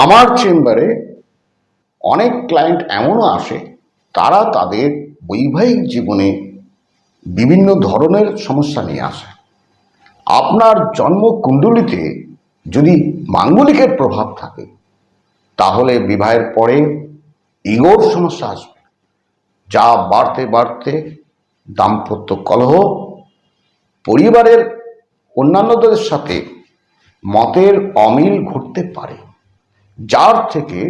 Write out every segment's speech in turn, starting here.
আমার চেম্বারে অনেক ক্লায়েন্ট এমনও আসে, তারা তাদের বৈবাহিক জীবনে বিভিন্ন ধরনের সমস্যা নিয়ে আসে। আপনার জন্মকুণ্ডলিতে যদি মাঙ্গলিকের প্রভাব থাকে, তাহলে বিবাহের পরে ইগোর সমস্যা আসবে, যা বাড়তে বাড়তে দাম্পত্য কলহ, পরিবারের অন্যান্যদের সাথে মতের অমিল ঘটতে পারে। যার থেকে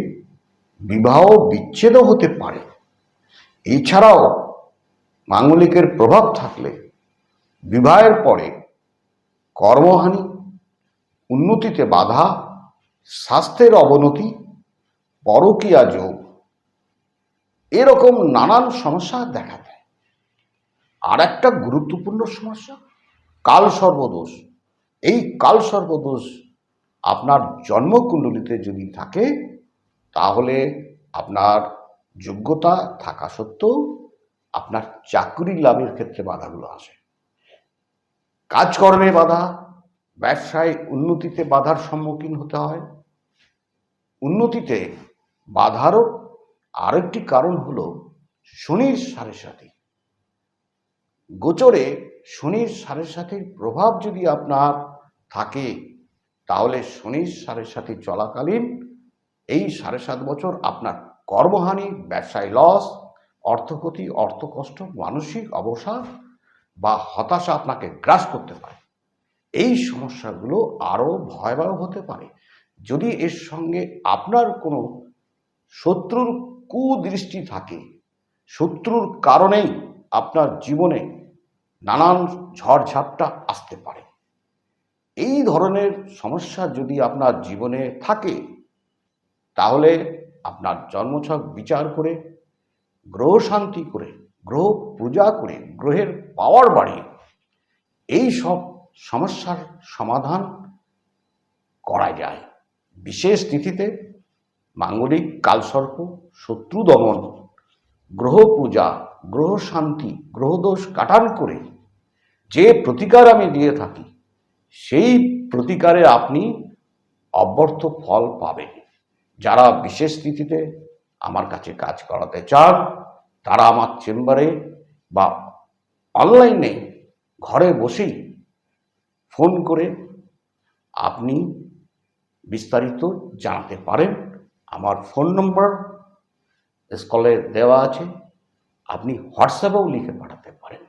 বিবাহ বিচ্ছেদও হতে পারে। এছাড়াও মাঙ্গলিকের প্রভাব থাকলে বিবাহের পরে কর্মহানি, উন্নতিতে বাধা, স্বাস্থ্যের অবনতি, পরকীয়া যোগ এরকম নানান সমস্যা দেখা দেয়। আর একটা গুরুত্বপূর্ণ সমস্যা কাল সর্বদোষ এই কাল সর্বদোষ আপনার জন্মকুণ্ডলিতে যদি থাকে, তাহলে আপনার যোগ্যতা থাকা সত্ত্বেও আপনার চাকরি লাভের ক্ষেত্রে বাধাগুলো আসে। কাজকর্মে বাধা, ব্যবসায় উন্নতিতে বাধার সম্মুখীন হতে হয়। উন্নতিতে বাধারও আরেকটি কারণ হল শনির সাড়ে সাথে। গোচরে শনির সাড়ে সাথের প্রভাব যদি আপনার থাকে তাহলে শনির সাড়ে সাথে চলাকালীন এই সাড়ে সাত বছর আপনার কর্মহানি, ব্যবসায় লস অর্থক্ষতি, অর্থকষ্ট, মানসিক অবসাদ বা হতাশা আপনাকে গ্রাস করতে পারে। এই সমস্যাগুলো আরও ভয়াবহ হতে পারে। যদি এর সঙ্গে আপনার কোনো শত্রুর কুদৃষ্টি থাকে, শত্রুর কারণেই আপনার জীবনে নানান ঝড়ঝাপটা আসতে পারে। এই ধরনের সমস্যা যদি আপনার জীবনে থাকে, তাহলে আপনার জন্মছক বিচার করে, গ্রহ শান্তি করে, গ্রহ পূজা করে, গ্রহের পাওয়ার বাড়িয়ে এই সব সমস্যার সমাধান করা যায়। বিশেষ তিথিতে মাঙ্গলিক কালসর্প, শত্রু দমন, গ্রহ পূজা, গ্রহ শান্তি গ্রহদোষ কাটান করে যে প্রতিকার আমি দিয়ে থাকি সেই প্রতিকারে আপনি অব্যর্থ ফল পাবেন। যারা বিশেষ তিথিতে আমার কাছে কাজ করাতে চান, তারা আমার চেম্বারে বা অনলাইনে ঘরে বসেই ফোন করে আপনি বিস্তারিত জানাতে পারেন। আমার ফোন নম্বর স্কলে দেওয়া আছে। আপনি হোয়াটসঅ্যাপেও লিখে পাঠাতে পারেন।